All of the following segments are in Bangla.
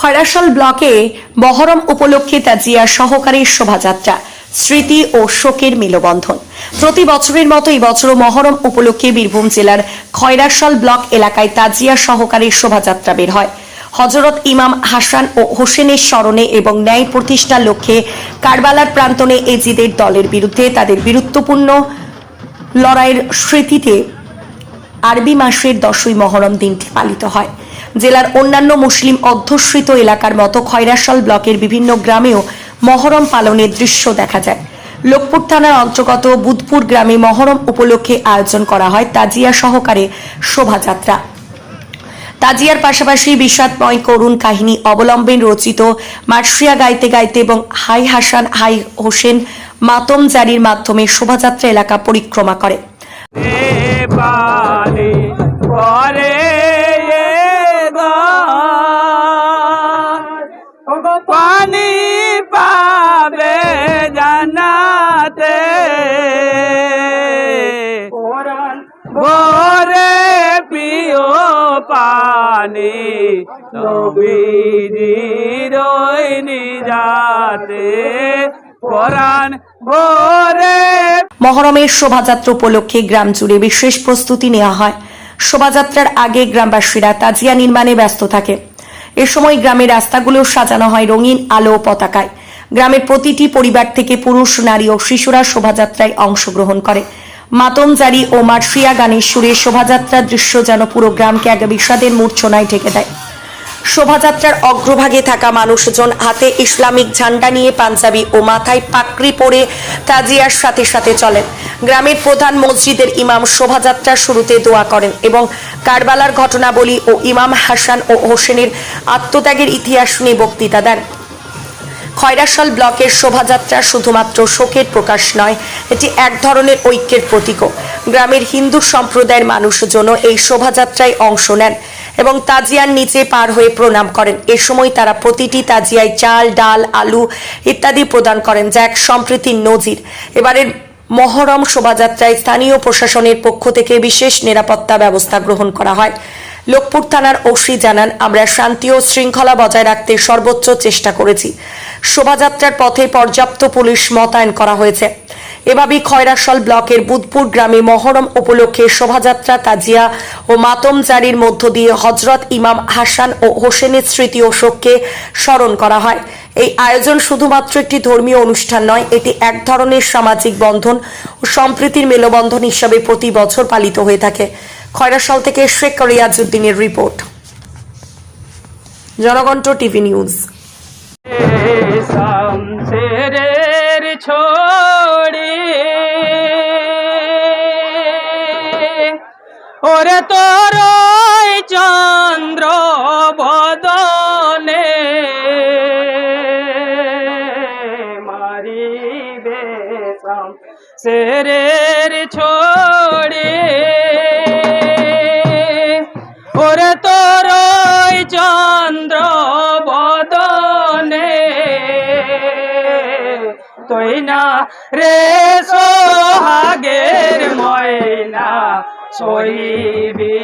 খয়রাশাল ব্লকে মহরম উপলক্ষে তাজিয়া সহকারী শোভাযাত্রা, স্মৃতি ও শোকের মিলবন্ধন। প্রতি বছরের মতো এই বছরও মহরম উপলক্ষে বীরভূম জেলার খয়রাশাল ব্লক এলাকায় তাজিয়া সহকারী শোভাযাত্রা বের হয়। হজরত ইমাম হাসান ও হোসেনের স্মরণে এবং ন্যায় প্রতিষ্ঠার লক্ষ্যে কারবালার প্রান্তনে এজিদের দলের বিরুদ্ধে তাদের বীরত্বপূর্ণ লড়াইয়ের স্মৃতিতে আরবি মাসের দশই মহরম দিনটি পালিত হয়। জেলার অন্যান্য মুসলিম অধ্যুষিত এলাকার মতো খয়রাশাল ব্লকের বিভিন্ন গ্রামেও মহরম পালনের দৃশ্য দেখা যায়। লোকপুর থানার অন্তর্গত বুধপুর গ্রামে মহরম উপলক্ষে আয়োজন করা হয় তাজিয়া সহকারে শোভাযাত্রা। তাজিয়ার পাশাপাশি বিষাদময় করুণ কাহিনী অবলম্বন রচিত মার্শিয়া গাইতে গাইতে এবং হাই হাসান হাই হোসেন মাতম জারির মাধ্যমে শোভাযাত্রা এলাকা পরিক্রমা করে। পানি নবীর যাতে পরাণ ভোরে। মহরমের শোভাযাত্রা উপলক্ষে গ্রাম জুড়ে বিশেষ প্রস্তুতি নেওয়া হয়। শোভাযাত্রার আগে গ্রামবাসীরা তাজিয়া নির্মাণে ব্যস্ত থাকে। এ সময় গ্রামের রাস্তাগুলো সাজানো হয় রঙিন আলো পতাকায়। গ্রামের প্রতিটি পরিবার থেকে পুরুষ, নারী ও শিশুরা শোভাযাত্রায় অংশগ্রহণ করে। মাতমজারি ও মার্শিয়া গানের সুরে শোভাযাত্রার দৃশ্য যেন পুরো গ্রামকে এক বিষাদের মূর্ছনায় ঢেকে দেয়। শোভাযাত্রার অগ্রভাগে থাকা মানুষজন হাতে ইসলামিক ঝান্ডা নিয়ে পাঞ্জাবি ও মাথায় পাকড়ি পরে তাজিয়ার সাথে সাথে চলেন। গ্রামের প্রধান মসজিদের ইমাম শোভাযাত্রার শুরুতে দোয়া করেন এবং কারবালার ঘটনাবলী ও ইমাম হাসান ও হোসেনের আত্মত্যাগের ইতিহাস নিয়ে বক্তৃতা দেন। খয়রাশাল ব্লকের শোভাযাত্রা শুধুমাত্র শোকের প্রকাশ নয়, এটি এক ধরনের ঐক্যের প্রতীকও। গ্রামের হিন্দু সম্প্রদায়ের মানুষজন এই শোভাযাত্রায় অংশ নেন এবং তাজিয়ার নিচে পার হয়ে প্রণাম করেন। এ সময় তারা প্রতিটি তাজিয়ায় চাল, ডাল, আলু ইত্যাদি প্রদান করেন, যা এক সম্প্রীতির নজির। এবারের মহরম শোভাযাত্রায় স্থানীয় প্রশাসনের পক্ষ থেকে বিশেষ নিরাপত্তা ব্যবস্থা গ্রহণ করা হয়। লোকপুর থানার ওসি জানান, আমরা শান্তি ও শৃঙ্খলা বজায় রাখতে সর্বোচ্চ চেষ্টা করেছি। শোভাযাত্রার পথে পর্যাপ্ত পুলিশ মোতায়েন করা হয়েছে। এভাবেই খয়রাশাল ব্লকের বুধপুর গ্রামে মহরম উপলক্ষে শোভাযাত্রা, তাজিয়া ও মাতম জারির মধ্য দিয়ে হজরত ইমাম হাসান ও হোসেনের স্মৃতি ও শোককে স্মরণ করা হয়। এই আয়োজন শুধুমাত্র একটি ধর্মীয় অনুষ্ঠান নয়, এটি এক ধরনের সামাজিক বন্ধন ও সম্প্রীতির মেলবন্ধন হিসাবে প্রতি বছর পালিত হয়ে থাকে। খয়রাশাল থেকে শেখ রিয়াজউদ্দিনের রিপোর্ট। Janakantha TV news. ওরে তোর চন্দ্র বদনে মারিবে শামশেরের ছোড়ে। ওরে তোর চন্দ্র বদনে। তুই না রে সোহাগের ময়না সহিবি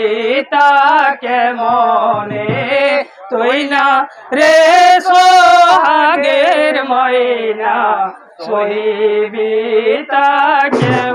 তাকে মনে তুই না রে সোহাগের ময়না সহিবি তাকে